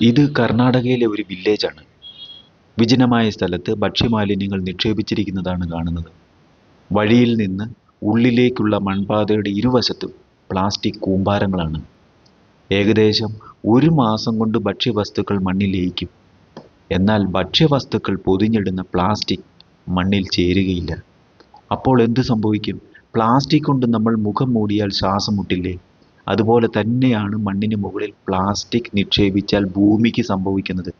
ഇത് കർണാടകയിലെ ഒരു വില്ലേജാണ്. വിജനമായ സ്ഥലത്ത് ഭക്ഷ്യമാലിന്യങ്ങൾ നിക്ഷേപിച്ചിരിക്കുന്നതാണ് കാണുന്നത്. വഴിയിൽ നിന്ന് ഉള്ളിലേക്കുള്ള മൺപാതയുടെ ഇരുവശത്തും പ്ലാസ്റ്റിക് കൂമ്പാരങ്ങളാണ്. ഏകദേശം ഒരു മാസം കൊണ്ട് ഭക്ഷ്യവസ്തുക്കൾ മണ്ണിൽ ലയിക്കും. എന്നാൽ ഭക്ഷ്യവസ്തുക്കൾ പൊതിഞ്ഞിടുന്ന പ്ലാസ്റ്റിക് മണ്ണിൽ ചേരുകയില്ല. അപ്പോൾ എന്ത് സംഭവിക്കും? പ്ലാസ്റ്റിക് കൊണ്ട് നമ്മൾ മുഖം മൂടിയാൽ ശ്വാസം മുട്ടില്ലേ? അതുപോലെ തന്നെയാണ് മണ്ണിന് മുകളിൽ പ്ലാസ്റ്റിക് നിക്ഷേപിച്ചാൽ ഭൂമിക്ക് സംഭവിക്കുന്നത്.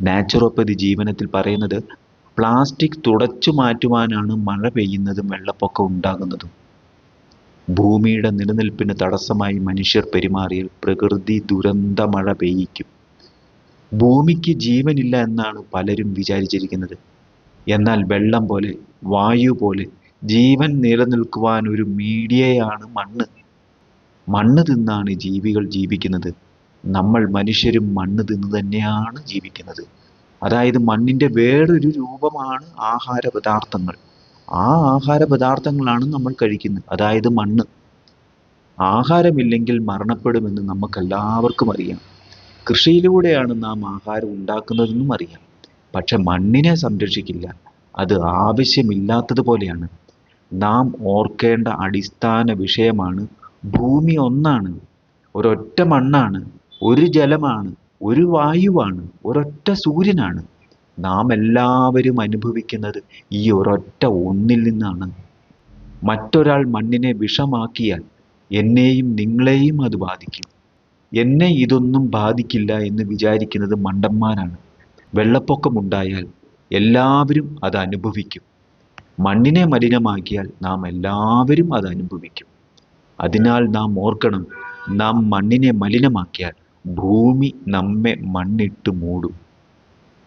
നാച്ചുറോപ്പതി ജീവനത്തിൽ പറയുന്നത് പ്ലാസ്റ്റിക് തുടച്ചു മാറ്റുവാനാണ് മഴ പെയ്യുന്നതും വെള്ളപ്പൊക്കം ഉണ്ടാകുന്നതും. ഭൂമിയുടെ നിലനിൽപ്പിന് തടസ്സമായി മനുഷ്യർ പെരുമാറിയാൽ പ്രകൃതി ദുരന്ത മഴ പെയ്യിക്കും. ഭൂമിക്ക് ജീവനില്ല എന്നാണ് പലരും വിചാരിച്ചിരിക്കുന്നത്. എന്നാൽ വെള്ളം പോലെ വായു പോലെ ജീവൻ നിലനിൽക്കുവാൻ ഒരു മീഡിയയാണ് മണ്ണ്. മണ്ണ് തിന്നാണ് ജീവികൾ ജീവിക്കുന്നത്. നമ്മൾ മനുഷ്യരും മണ്ണ് തിന്ന് തന്നെയാണ് ജീവിക്കുന്നത്. അതായത് മണ്ണിന്റെ വേറൊരു രൂപമാണ് ആഹാര പദാർത്ഥങ്ങൾ ആ ആഹാര പദാർത്ഥങ്ങളാണ് നമ്മൾ കഴിക്കുന്നത്. അതായത് മണ്ണ്. ആഹാരമില്ലെങ്കിൽ മരണപ്പെടുമെന്ന് നമുക്കെല്ലാവർക്കും അറിയാം. കൃഷിയിലൂടെയാണ് നാം ആഹാരം ഉണ്ടാക്കുന്നതെന്നും അറിയാം. പക്ഷെ മണ്ണിനെ സംരക്ഷിക്കില്ല. അത് ആവശ്യമില്ലാത്തതുപോലെയാണ്. നാം ഓർക്കേണ്ട അടിസ്ഥാന വിഷയമാണ് ഭൂമി ഒന്നാണ് ഒരൊറ്റ മണ്ണാണ് ഒരു ജലമാണ് ഒരു വായുവാണ് ഒരൊറ്റ സൂര്യനാണ്. നാം എല്ലാവരും അനുഭവിക്കുന്നത് ഈ ഒരൊറ്റ ഒന്നിൽ നിന്നാണ്. മറ്റൊരാൾ മണ്ണിനെ വിഷമാക്കിയാൽ എന്നെയും നിങ്ങളെയും അത് ബാധിക്കും. എന്നെ ഇതൊന്നും ബാധിക്കില്ല എന്ന് വിചാരിക്കുന്നത് മണ്ടന്മാരാണ്. വെള്ളപ്പൊക്കമുണ്ടായാൽ എല്ലാവരും അത് അനുഭവിക്കും. മണ്ണിനെ മലിനമാക്കിയാൽ നാം എല്ലാവരും അത് അനുഭവിക്കും. അതിനാൽ നാം ഓർക്കണം നാം മണ്ണിനെ മലിനമാക്കിയാൽ ഭൂമി നമ്മെ മണ്ണിട്ട് മൂടും.